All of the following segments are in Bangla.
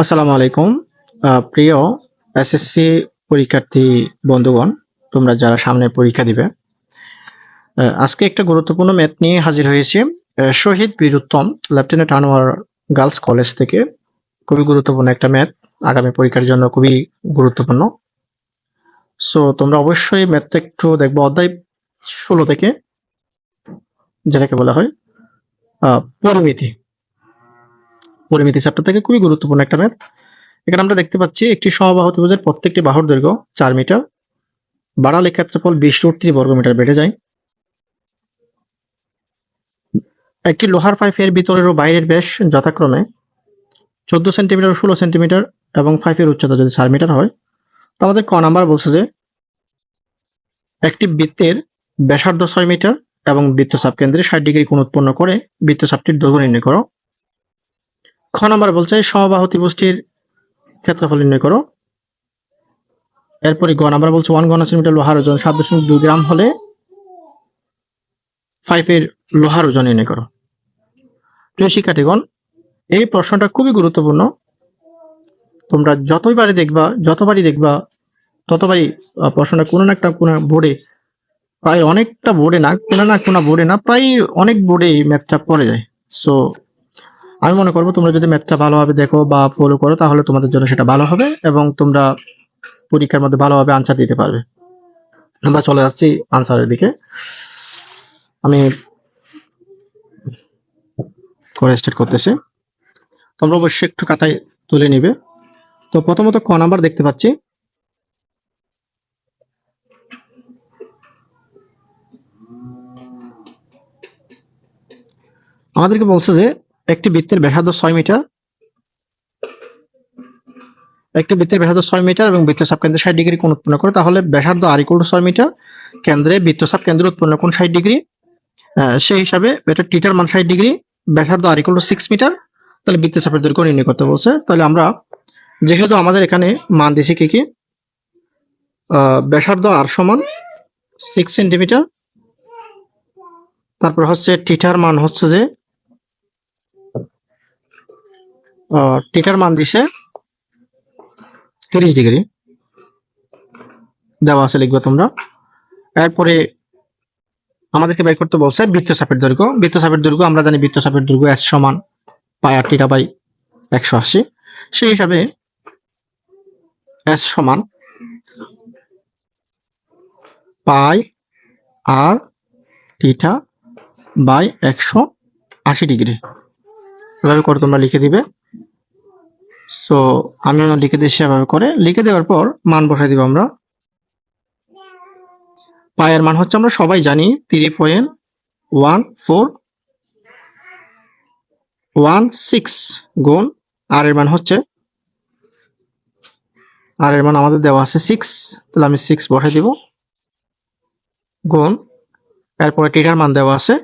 আসসালামু আলাইকুম। প্রিয় এসএসসি পরীক্ষার্থী বন্ধুগণ, তোমরা যারা সামনে পরীক্ষা দিবে আজকে একটা গুরুত্বপূর্ণ ম্যাথ নিয়ে হাজির হয়েছি। Shaheed Biruttam lieutenant Anwar girls college থেকে। খুবই গুরুত্বপূর্ণ একটা ম্যাথ আগামী পরীক্ষার জন্য খুবই গুরুত্বপূর্ণ। সো তোমরা অবশ্যই ম্যাথটা একটু দেখব অধ্যায় ষোলো থেকে, যেটাকে বলা হয় পরিমিতি। পরিমিতি চ্যাপ্টার থেকে খুবই গুরুত্বপূর্ণ একটা ম্যাথ এখানে আমরা দেখতে পাচ্ছি, একটি সমবাহু ত্রিভুজের প্রত্যেকটি বাহুর দৈর্ঘ্য চার মিটার। বাড়ালে ক্ষেত্রফল বিশ রুট থ্রি বর্গ মিটার বেড়ে যায়। একটি লোহার পাইপের ভিতরের ও বাইরের ব্যাস যথাক্রমে চোদ্দ সেন্টিমিটার ষোলো সেন্টিমিটার এবং পাইপের উচ্চতা যদি চার মিটার হয়, তো আমাদের ক নাম্বার বলছে যে একটি বৃত্তের ব্যাসার্ধ ছয় মিটার এবং বৃত্তচাপ কেন্দ্রে ষাট ডিগ্রি কোণ উৎপন্ন করে বৃত্তচাপটির দৈর্ঘ্য নির্ণয় করো। খ নাম্বার বলছে, সমবাহু ত্রিভুজটির ক্ষেত্রফল নির্ণয় করো। এরপরে গ নাম্বার বলছে, ওয়ান ঘন সেন্টিমিটার লোহার ওজন, সাত দশমিক দুই গ্রাম হলে ফাইভের লোহার ওজন নির্ণয় করো। প্রিয় শিক্ষার্থীগণ, এই প্রশ্নটা খুবই গুরুত্বপূর্ণ। তোমরা যতবারই দেখবা যতবারই দেখবা ততবারই প্রশ্নটা কোনো না একটা কোনো বোর্ডে, প্রায় অনেকটা বোর্ডে না, কোনো না কোনো বোর্ডে না, প্রায় অনেক বোর্ডে ম্যাথটা পড়ে যায়। সো আমি মনে করব তোমরা যদি ম্যাথটা ভালোভাবে দেখো বা ফলো করো, তাহলে তোমাদের জন্য সেটা ভালো হবে এবং তোমরা পরীক্ষার মধ্যে ভালোভাবে আনসার দিতে পারবে। আমরা চলে যাচ্ছি আনসারের দিকে। আমি করে স্টার্ট করতেছি। তোমরা অবশ্যই একটু খাতায় তুলে নিবে। তো প্রথমত ক নাম্বার দেখতে পাচ্ছি। আমাদেরকে বলছে যে একটি বৃত্তের ব্যাসার্ধ ছয় মিটার। একটি বৃত্তের ব্যাসার্ধ ছয় মিটার এবং বৃত্তচাপ কেন্দ্রে ষাট ডিগ্রি কোণ উৎপন্ন করে, তাহলে ব্যাসার্ধ আর ইকুয়াল টু ছয় মিটার। কেন্দ্রে বৃত্তচাপ কেন্দ্রে উৎপন্ন কোণ ষাট ডিগ্রি। সেই হিসাবে এটা টিটার মান ষাট ডিগ্রি, ব্যাসার্ধ r equal to six metre. তাহলে বৃত্তচাপের দৈর্ঘ্য নির্ণয় করতে বলছে। তাহলে আমরা, যেহেতু আমাদের এখানে মান দিয়েছি কি কি? ব্যাসার্ধ আর সমান সিক্স সেন্টিমিটার তারপর হচ্ছে টিটার মান হচ্ছে যে টিটার মান দিছে তিরিশ ডিগ্রি। দেওয়া আছে লিখবে তোমরা। এরপরে আমাদেরকে বের করতে বলছে বৃত্ত বৃত্তচাপের দৈর্ঘ্য। বৃত্তচাপের দৈর্ঘ্য, আমরা জানি বৃত্ত বৃত্তচাপের দৈর্ঘ্য এস সমান পাই আর টিটা বাই একশো আশি। সেই হিসাবে এস সমান পাই আর টিটা বাই একশো আশি ডিগ্রি। এভাবে করে তোমরা লিখে দিবে। সো আমিও লিখে দিচ্ছি এভাবে করে। লিখে দেওয়ার পর মান বসাই দিব আমরা। পায়ের মান হচ্ছে আমরা সবাই জানি three point one four one six গুণ আর এর মান হচ্ছে আর এর মান আমাদের দেওয়া আছে সিক্স তাহলে আমি সিক্স বসাই দিব। গুণ, এরপরে টিটার মান দেওয়া আছে,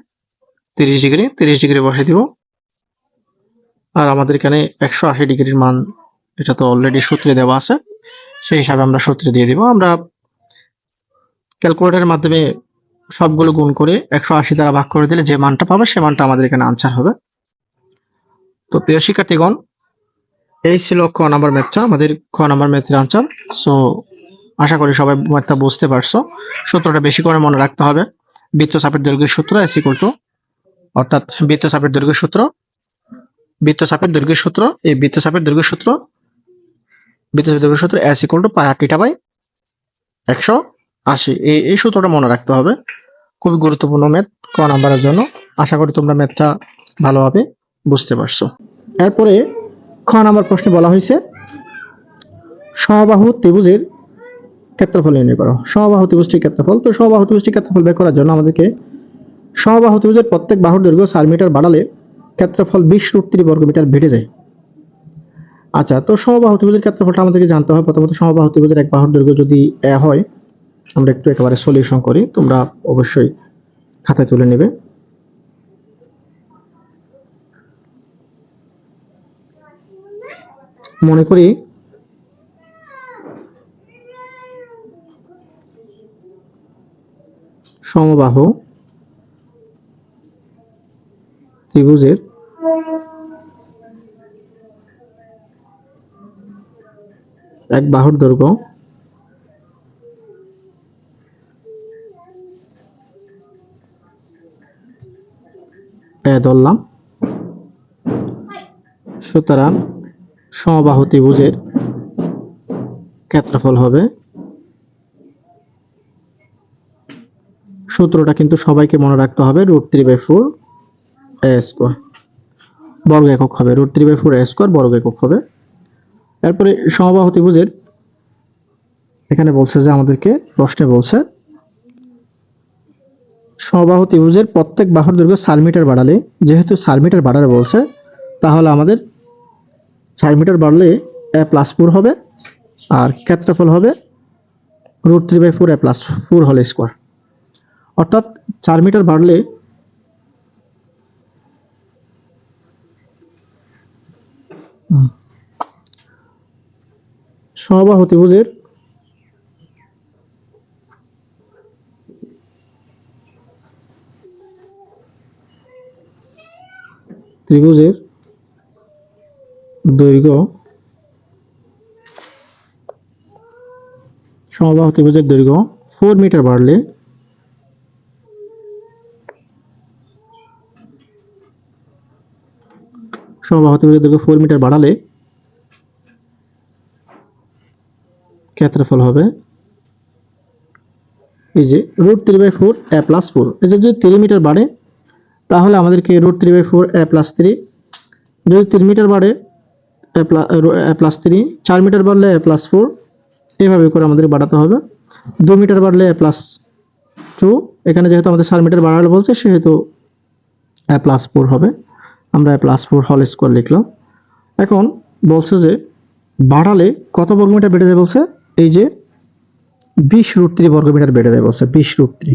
তিরিশ ডিগ্রি তিরিশ ডিগ্রি বসাই দিব। আর আমাদের এখানে একশো আশি ডিগ্রির মান, এটা তো অলরেডি সূত্রে দেওয়া আছে। সেই হিসাবে আমরা সূত্রে দিয়ে দিব। আমরা ক্যালকুলেটরের মাধ্যমে সবগুলো গুণ করে একশো আশি দ্বারা ভাগ করে দিলে যে মানটা পাবে, সে মানটা আমাদের এখানে আনসার হবে। তো প্রিয় শিক্ষার্থীগণ, এই ছিল ক নাম্বার ম্যাথটা আমাদের ক নাম্বার ম্যাথের আনসার সো আশা করি সবাই ম্যাথটা বুঝতে পারছ। সূত্রটা বেশি করে মনে রাখতে হবে। বৃত্তচাপের দৈর্ঘ্যের সূত্র এস টু অর্থাৎ বৃত্তচাপের দৈর্ঘ্যের সূত্র। বৃত্তচাপের দৈর্ঘ্যের সূত্র, এই বৃত্তচাপের দৈর্ঘ্যের সূত্র, বৃত্তচাপের দৈর্ঘ্যের সূত্র S equal to pi by একশো আশি। এই এই সূত্রটা মনে রাখতে হবে। খুবই গুরুত্বপূর্ণ ম্যাথ ক নাম্বারের জন্য। আশা করি তোমরা ম্যাথটা ভালোভাবে বুঝতে পারছ। এরপরে খ নাম্বার প্রশ্নে বলা হয়েছে সমবাহু ত্রিভুজের ক্ষেত্রফল নির্ণয় করো। সমবাহু ত্রিভুজটির ক্ষেত্রফল। তো সমবাহু ত্রিভুজটির ক্ষেত্রফল বের করার জন্য আমাদেরকে সমবাহু ত্রিভুজের প্রত্যেক বাহুর দৈর্ঘ্য চার মিটার বাড়ালে ক্ষেত্রফল বিশ রুট তিরিশ বর্গ মিটার বেড়ে যায়। আচ্ছা তো সমবাহু ত্রিভুজের ক্ষেত্রফলটা আমাদেরকে জানতে হয় প্রথমত সমবাহু ত্রিভুজের এক বাহুর দৈর্ঘ্য যদি এ হয়, আমরা একটু একেবারে সলিউশন করি। তোমরা অবশ্যই খাতায় তুলে নেবে। মনে করি সমবাহু ত্রিভুজের এক বাহুর দৈর্ঘ্য। এ ধরলাম। সুতরাং সমবাহু ত্রিভুজের ক্ষেত্রফল হবে। সূত্রটা কিন্তু সবাইকে মনে রাখতে হবে, root three by four. A square বর্গ একক হবে। Root three by four a square বর্গ একক হবে। এরপরে সমবাহু ত্রিভুজের এখানে বলছে যে আমাদেরকে প্রশ্নে বলছে, সমবাহু ত্রিভুজের প্রত্যেক বাহুর দৈর্ঘ্য চার মিটার বাড়ালে, যেহেতু চার মিটার বাড়ালে বলছে, তাহলে আমাদের চার মিটার বাড়লে এ প্লাস ফোর হবে, আর ক্ষেত্রফল হবে root three by four a plus four whole square অর্থাৎ চার মিটার বাড়লে সমবাহু ত্রিভুজের ত্রিভুজের দৈর্ঘ্য সমবাহু ত্রিভুজের দৈর্ঘ্য ফোর মিটার বাড়লে সমবাহু ত্রিভুজের দৈর্ঘ্য ফোর মিটার বাড়ালে ক্ষেত্রফল হবে এই যে root three by four a plus four এই যে যদি থ্রি মিটার বাড়ে, তাহলে আমাদেরকে root three by four a plus three যদি তিন মিটার বাড়ে এ প্লাস থ্রি চার মিটার বাড়লে এ প্লাস ফোর এইভাবে করে আমাদের বাড়াতে হবে। দু মিটার বাড়লে এ প্লাস টু এখানে যেহেতু আমাদের চার মিটার বাড়ালে বলছে, সেহেতু এ প্লাস ফোর হবে। আমরা প্লাস ফোর হল স্কোয়ার লিখলাম। এখন বলছে যে, বাড়ালে কত বর্গমিটার বেড়ে যায় বলছে? এই যে বিশ রুট থ্রি বর্গমিটার বেড়ে যায় বলছে, বিশ রুট থ্রি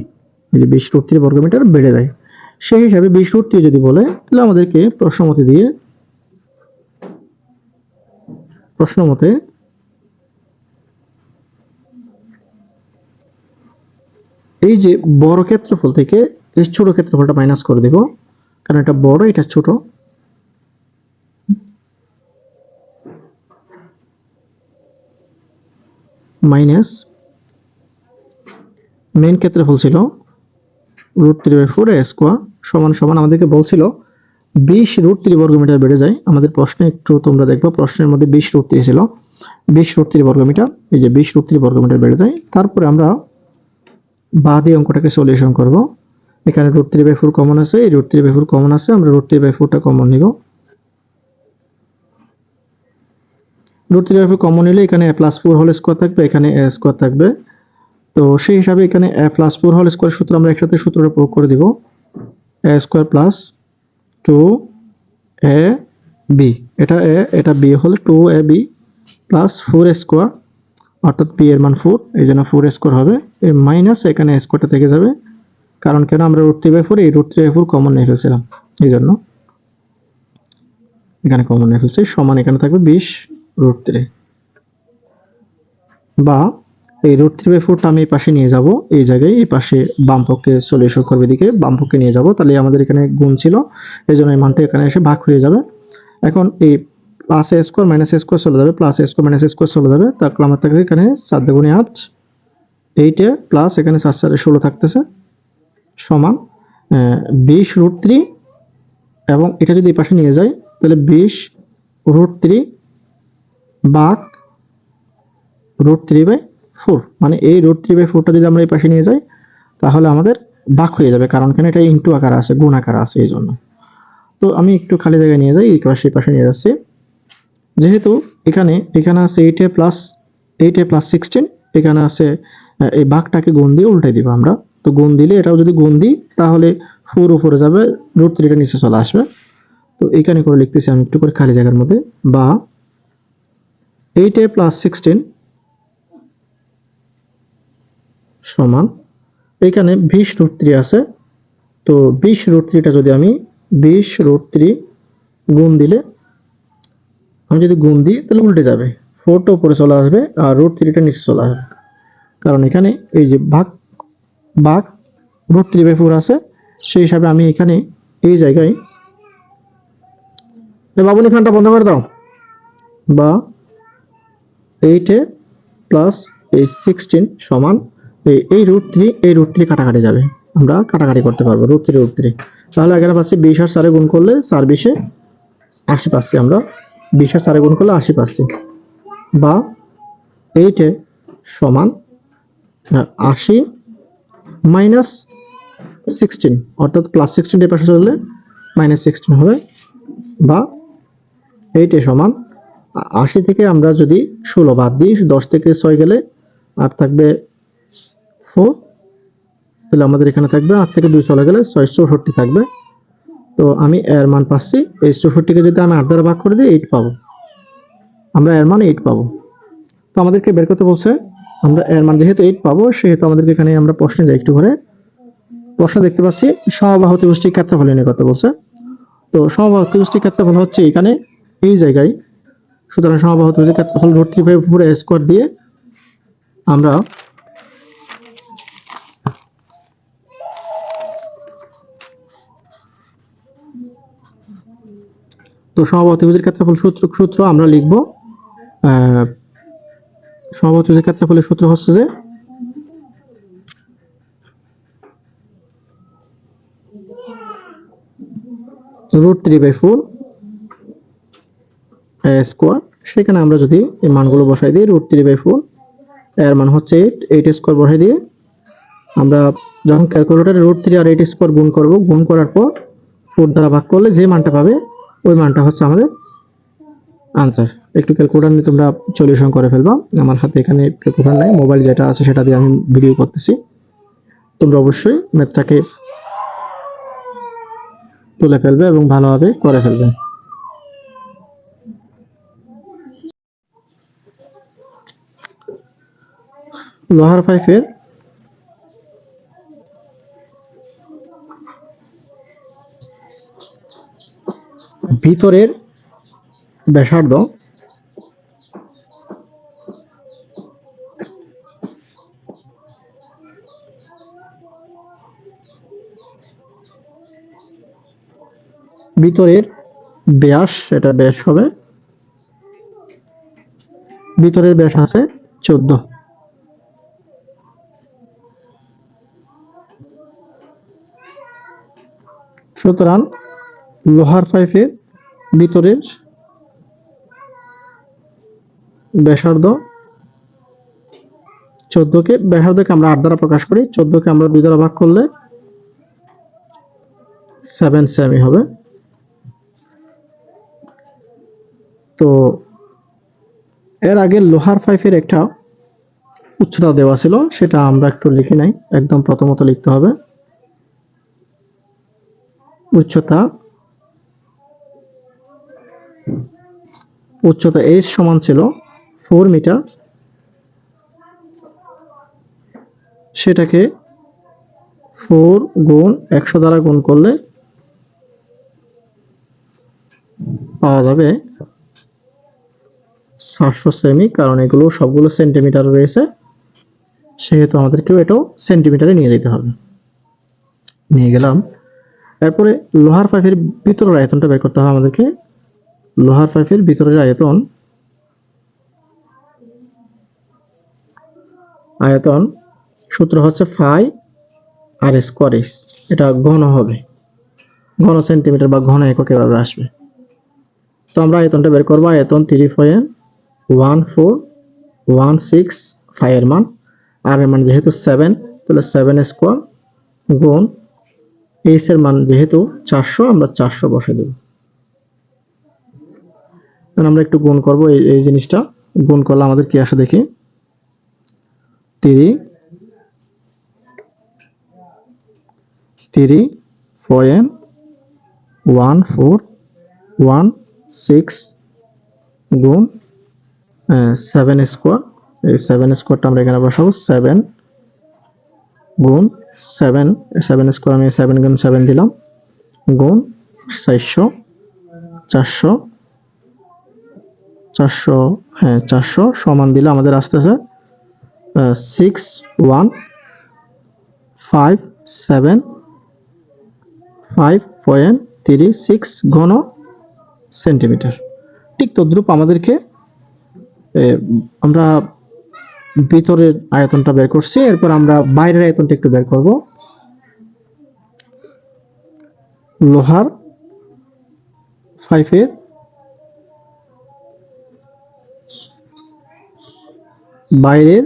এই যে বিশ রুট থ্রি বর্গমিটার বেড়ে যায়। সেই হিসাবে বিশ রুট থ্রি যদি বলে, তাহলে আমাদেরকে প্রশ্ন মতে দিয়ে প্রশ্ন মতে এই যে বড় ক্ষেত্রফল থেকে এই ছোট ক্ষেত্রফলটা মাইনাস করে দেব। কারণ এটা বড়, এটা ছোট। মাইনাস মেন ক্ষেত্রে ছিল। Root three by four square সমান সমান আমাদেরকে বলছিল বিশ রুট থ্রি বর্গমিটার বেড়ে যায়। আমাদের প্রশ্নে একটু তোমরা দেখব, প্রশ্নের মধ্যে বিশ রুট থ্রি ছিল। বিশ রুট থ্রি বর্গমিটার, এই যে বিশ রুট থ্রি বর্গমিটার বেড়ে যায়। তারপরে আমরা বাদ অঙ্কটাকে সলিউশন করব। এখানে root three by four common আছে, এই root three by four common আছে, আমরা রুট থ্রি বাই ফোরটা কমন নিব। Root three by four common নিলে এখানে a plus four whole square থাকবে, এখানে এ স্কোয়ার থাকবে। তো সেই হিসাবে এখানে a plus four whole square সূত্র আমরা একসাথে সূত্রটা প্রয়োগ করে দিব। A square plus two a b এটা এ এটা বি হলে two a b plus four square অর্থাৎ পি এর মান ফোর এই জন্য ফোর স্কোয়ার হবে। এই মাইনাস এখানে স্কোয়ারটা থেকে যাবে। কারণ কেন আমরা রুট থ্রি বাই ফোর? এই root three by four common নিয়ে ফেলছিলাম। এই জন্য এখানে কমন নিয়ে ফেলছি, সমান এখানে থাকবে বিশ রুট থ্রি। বা এই রুট থ্রি বাই ফোরটা আমি এই পাশে নিয়ে যাব, এই জায়গায় এই পাশে বাম পক্ষে সলিউশন করবে দিকে বাম পক্ষে নিয়ে যাব। তাহলে আমাদের এখানে গুণ ছিল এই জন্য এই মানটা এখানে এসে ভাগ হয়ে যাবে। এখন এই প্লাস স্কোয়ার মাইনাস স্কোয়ার চলে যাবে প্লাস স্কোয়ার মাইনাস স্কোয়ার চলে যাবে। তারপর আমার থাকবে এখানে চার দুগুণে আট, এইটে প্লাস এখানে সাত সাড়ে ষোলো থাকতেছে। সমান বিশ রুট থ্রি এবং এটা যদি এই পাশে নিয়ে যাই, তাহলে বিশ রুট থ্রি বাঘ রুট থ্রি বাই ফোর মানে এই রুট থ্রি বাই ফোরটা যদি আমরা এই পাশে নিয়ে যাই, তাহলে আমাদের বাক হয়ে যাবে, কারণ কেন এটা ইন্টু আকার আছে, গুণ আকার আছে, এই জন্য। তো আমি একটু খালি জায়গায় নিয়ে যাই, এই পাশে এই পাশে নিয়ে যাচ্ছি। যেহেতু এখানে এখানে আছে eight a plus eight a plus sixteen এখানে আছে এই বাঘটাকে গুণ দিয়ে উল্টে দিব আমরা। তো গুণ দিলে, এটাও যদি গুণ দিই, তাহলে ফোর উপরে যাবে, রুট থ্রিটা নিচে চলে আসবে। তো এখানে করে লিখতেছি আমি একটু করে খালি জায়গার মধ্যে, বা এইট এ প্লাস সিক্সটিন সমান, এখানে বিশ রুট থ্রি আছে, তো বিশ রুট থ্রিটা যদি আমি বিশ রুট থ্রি গুণ দিলে, আমি যদি গুণ দিই, তাহলে উল্টে যাবে। ফোরটা উপরে চলে আসবে, আর রুট থ্রিটা নিচে চলে আসবে। কারণ এখানে এই যে ভাগ ভাগ রুট ফোর আছে। সেই হিসাবে আমি এখানে এই জায়গায় বাবুনি ফ্যানটা বন্ধ করে দাও। বা এইটে প্লাস এই সিক্সটিন সমান এই- রুট থ্রি এই রুট থ্রি কাটাকাটি যাবে। আমরা কাটাকাটি করতে পারব রুট থ্রি রুট থ্রি তাহলে এখানে পাচ্ছি বিশ আর চারে গুণ করলে চার বিশে আশি পাচ্ছি আমরা। বিশ আর চারে গুণ করলে আশি পাচ্ছি। বা এইটে সমান আশি মাইনাস সিক্সটিন অর্থাৎ প্লাস সিক্সটিন এর পাশে চললে মাইনাস সিক্সটিন হবে, বা এইটে সমান আ- আশি থেকে আমরা যদি ষোলো বাদ দিই, দশ থেকে ছয় গেলে আর থাকবে ফোর তাহলে আমাদের এখানে থাকবে আট থেকে দুই চলে গেলে ছয়, চৌষট্টি থাকবে। তো আমি এর মান পাচ্ছি, এই চৌষট্টিকে যদি আমি আট দ্বারা ভাগ করে দিই এইট পাবো। আমরা এর মান এইট পাবো। তো আমাদেরকে বের করতে বলছে আমরা, এর মান যেহেতু এইট পাবো, সেহেতু আমাদেরকে এখানে আমরা প্রশ্নে যাই একটু করে প্রশ্ন দেখতে পাচ্ছি, সমবাহু ত্রিভুজটির ক্ষেত্রফল নিয়ে কথা বলছে। তো সমবাহু ত্রিভুজটির ক্ষেত্রফল হচ্ছে এখানে, এই জায়গায়। সুতরাং সমবাহু ত্রিভুজের ক্ষেত্রফল root three by four square দিয়ে আমরা তো সমবাহু ত্রিভুজের ক্ষেত্রফল সূত্র সূত্র আমরা লিখব সমবাহু ক্ষেত্রফলের সূত্র হচ্ছে যে root three by four square সেখানে আমরা যদি এই মানগুলো বসাই দিই রুট থ্রি বাই ফোর এর মান হচ্ছে এইট এইট স্কোয়ার বসাই দিয়ে আমরা যখন ক্যালকুলেটারে রুট থ্রি আর এইট স্কোয়ার গুণ করব, গুণ করার পর ফোর দ্বারা ভাগ করলে যে মানটা পাবে, ওই মানটা হচ্ছে আমাদের আনসার একটু ক্যালকুলেটার নিয়ে তোমরা সলিউশন করে ফেলবা। আমার হাতে এখানে ক্যালকুলেটার নাই মোবাইল যেটা আছে সেটা দিয়ে আমি ভিডিও করতেছি। তোমরা অবশ্যই ম্যাথটাকে তুলে ফেলবে এবং ভালোভাবে করে ফেলবে। লোহার পাইপের ভিতরের ব্যাসার্ধ ভিতরের ব্যাস, এটা ব্যাস হবে। ভিতরের ব্যাস আছে চোদ্দ। সুতরাং লোহার পাইপের ভিতরের ব্যাসার্ধ চোদ্দকে, ব্যাসার্ধকে আমরা আট দ্বারা প্রকাশ করি। চোদ্দকে আমরা দুই দ্বারা ভাগ করলে সেভেন সেমি হবে। তো এর আগে লোহার পাইপের একটা উচ্চতা দেওয়া ছিল, সেটা আমরা একটু লিখি নাই, একদম প্রথমত লিখতে হবে। উচ্চতা উচ্চতা এইচ সমান ছিল ফোর মিটার। সেটাকে ফোর গুণ একশো দ্বারা গুণ করলে পাওয়া যাবে সাতশো সেমি কারণ এগুলো সবগুলো সেন্টিমিটার রয়েছে। সেহেতু আমাদেরকেও এটাও সেন্টিমিটারে নিয়ে যেতে হবে। নিয়ে গেলাম। এরপরে লোহার পাইপের ভিতরের আয়তনটা বের করতে হবে আমাদেরকে। লোহার পাইপের ভিতরের আয়তন আয়তন সূত্র হচ্ছে ফাই আর স্কোয়ার এস এটা ঘন হবে। ঘন সেন্টিমিটার বা ঘন একক এভাবে আসবে। তো আমরা আয়তনটা বের করব, আয়তন three point one four one six five এর মান আর এর মান যেহেতু সেভেন তাহলে সেভেন স্কোয়ার গুণ এইচ এর মান যেহেতু চারশো, আমরা চারশো বসে দেব। আমরা একটু গুণ করব এই এই জিনিসটা। গুণ করলে আমাদের কি আসে দেখি? Three three point one four one six গুণ সেভেন স্কোয়ার এই সেভেন স্কোয়ারটা আমরা এখানে বসাবো সেভেন গুণ সেভেন সেভেন স্কোয়ার আমি সেভেন গুণ সেভেন দিলাম, গুণ চারশো চারশো চারশো হ্যাঁ চারশো সমান দিলে আমাদের আসতেছে six one five seven five point three six ঘন সেন্টিমিটার ঠিক তদ্রূপ আমাদেরকে আমরা ভিতরের আয়তনটা বের করছি, এরপর আমরা বাইরের আয়তনটা একটু বের করব। লোহার ফাইভের বাইরের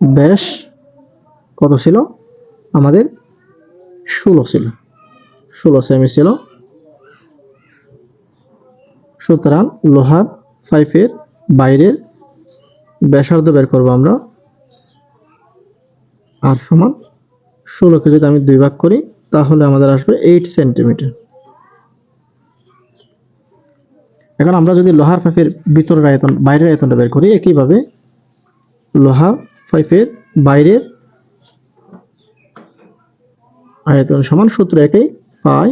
ব্যাস কত ছিল? আমাদের ষোলো ছিল। ষোলো সেমি ছিল। সুতরাং লোহার পাইপের বাইরের ব্যাসার্ধ বের করব আমরা। আর সমান ষোলোকে যদি আমি দুই ভাগ করি, তাহলে আমাদের আসবে এইট সেন্টিমিটার এখন আমরা যদি লোহার পাইপের ভিতরের আয়তন, বাইরের আয়তনটা বের করি, একইভাবে লোহা পাইপের বাইরের আয়তন সমান সূত্র একই পাই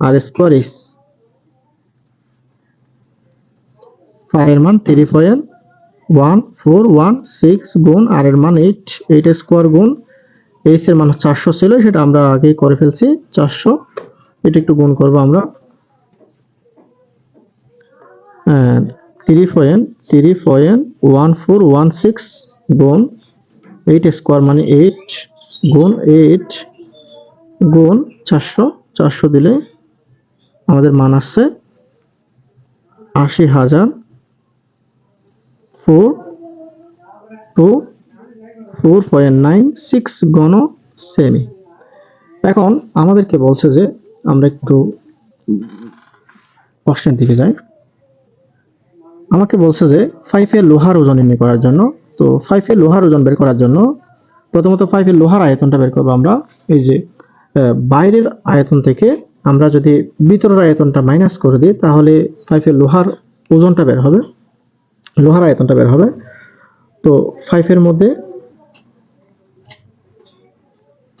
আর স্কোয়ার ইস পায়ের মান three point one four one six গুণ আর এর মান এইট এইট স্কোয়ার গুণ এইচ এর মান চারশো ছিল, সেটা আমরা আগেই করে ফেলছি, চারশো। এটা একটু গুণ করব আমরা। Three point three point one four one six গুণ এইট স্কোয়ার মানে এইট গুণ এইট গুণ চারশো। চারশো দিলে আমাদের মান আসছে আশি হাজার। Four two four point nine six গণ সেমি এখন আমাদেরকে বলছে যে আমরা একটু প্রশ্নের দিকে যাই। আমাকে বলছে যে ফাইভের লোহার ওজন নির্ণয় করার জন্য, তো ফাইভের লোহার ওজন বের করার জন্য প্রথমত ফাইভের লোহার আয়তনটা বের করব আমরা। এই যে বাইরের আয়তন থেকে আমরা যদি ভিতরের আয়তনটা মাইনাস করে দিই, তাহলে ফাইভের লোহার ওজনটা বের হবে। লোহার আয়তনটা বের হবে। তো ফাইভের মধ্যে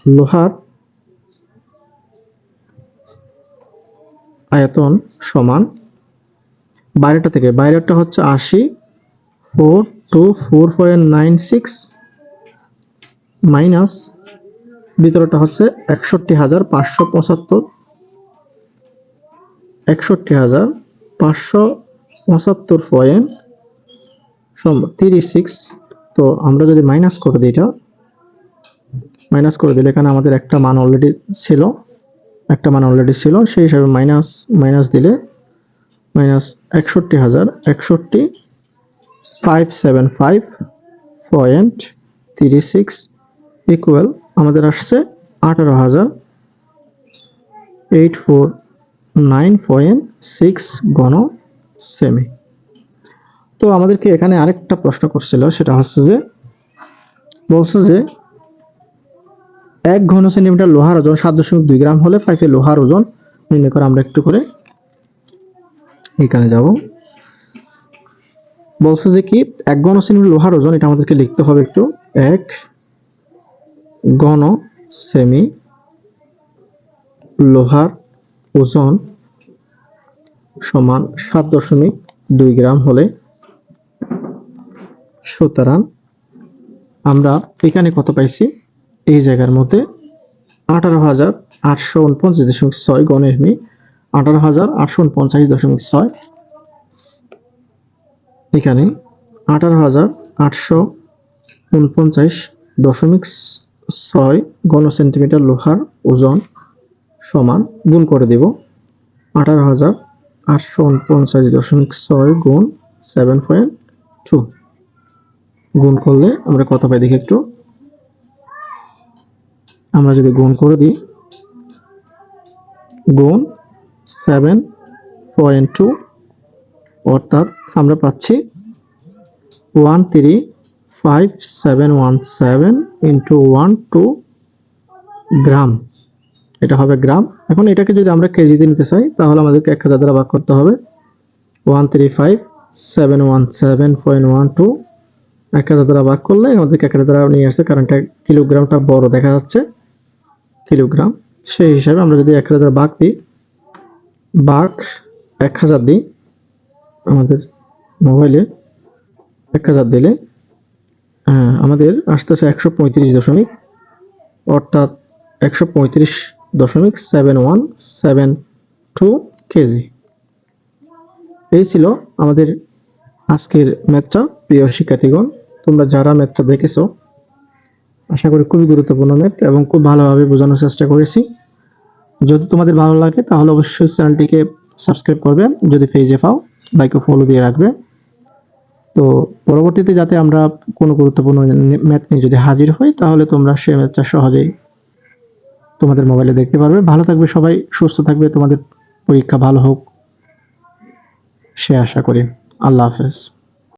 লোহার আয়তন সমান বাইরেটা থেকে, বাইরেরটা হচ্ছে আশি four two four point nine six minus ভিতরটা হচ্ছে একষট্টি হাজার পাঁচশো পঁচাত্তর। একষট্টি হাজার পাঁচশো পঁচাত্তর পয়েন্ট তিরিশ সিক্স তো আমরা যদি মাইনাস করে দিই এটা মাইনাস করে দিলে এখানে আমাদের একটা মান অলরেডি ছিল, একটা মান অলরেডি ছিল, সেই হিসাবে মাইনাস মাইনাস দিলে মাইনাস একষট্টি হাজার একষট্টি ফাইভ সেভেন ফাইভ পয়েন্ট তিরিশ সিক্স ইকুয়াল আমাদের আসছে আঠারো হাজার eight four nine point six গণ সেমি তো আমাদেরকে এখানে আরেকটা প্রশ্ন করছিল, সেটা হচ্ছে যে, বলছে যে, এক ঘন সেন্টিমিটার লোহার ওজন সাত দশমিক দুই গ্রাম হলে ফাইভের লোহার ওজন নির্ণয় করে আমরা একটু করে এখানে যাব। বলছে যে কি, এক ঘন সেন্টিমিটার লোহার ওজন, এটা আমাদেরকে লিখতে হবে একটু, এক ঘন সেমি লোহার ওজন সমান সাত দশমিক দুই গ্রাম হলে সুতরাং আমরা এখানে কত পাইছি? এই জায়গার মধ্যে আঠারো হাজার আটশো উনপঞ্চাশ দশমিক ছয় গণের মি আঠারো হাজার আটশো উনপঞ্চাশ দশমিক ছয়। এখানে আঠারো হাজার আটশো উনপঞ্চাশ দশমিক ছয় গণ সেন্টিমিটার লোহার ওজন সমান গুণ করে দেব। আঠারো হাজার আটশো উনপঞ্চাশ দশমিক ছয় গুণ সেভেন পয়েন্ট টু গুণ করলে আমরা কত পাই দেখি একটু? আমরা যদি গুণ করে দিই, গুণ সেভেন পয়েন্ট টু অর্থাৎ আমরা পাচ্ছি one three five seven one seven into one two gram এটা হবে গ্রাম এখন এটাকে যদি আমরা কেজিতে নিতে চাই, তাহলে আমাদেরকে এক হাজার দ্বারা ভাগ করতে হবে। One three five seven one seven point one two এক হাজার দ্বারা ভাগ করলে আমাদের এক হাজার দ্বারা নিয়ে আসছে কারণ এটা কিলোগ্রামটা বড় দেখা যাচ্ছে। কিলোগ্রাম সেই হিসাবে আমরা যদি এক হাজার দ্বারা ভাগ দিই ভাগ এক হাজার দিই আমাদের মোবাইলে এক হাজার দিলে হ্যাঁ, আমাদের আসতেছে একশো পঁয়ত্রিশ দশমিক অর্থাৎ একশো পঁয়ত্রিশ দশমিক seven one seven two KG. এই ছিল আমাদের আজকের ম্যাথটা প্রিয় শিক্ষার্থীগণ। তোমরা যারা ম্যাথটা দেখেছ, আশা করি খুবই গুরুত্বপূর্ণ ম্যাথ এবং খুব ভালোভাবে বোঝানোর চেষ্টা করেছি। যদি তোমাদের ভালো লাগে, তাহলে অবশ্যই চ্যানেলটিকে সাবস্ক্রাইব করবে, যদি পেজে পাও লাইক ও ফলো দিয়ে রাখবে। তো পরবর্তীতে যাতে আমরা কোনো গুরুত্বপূর্ণ ম্যাথ নিয়ে যদি হাজির হই, তাহলে তোমরা সে ম্যাথটা সহজেই তোমাদের মোবাইলে দেখতে পারবে। ভালো থাকবে সবাই, সুস্থ থাকবে, তোমাদের পরীক্ষা ভালো হোক, সে আশা করি। আল্লাহ হাফেজ।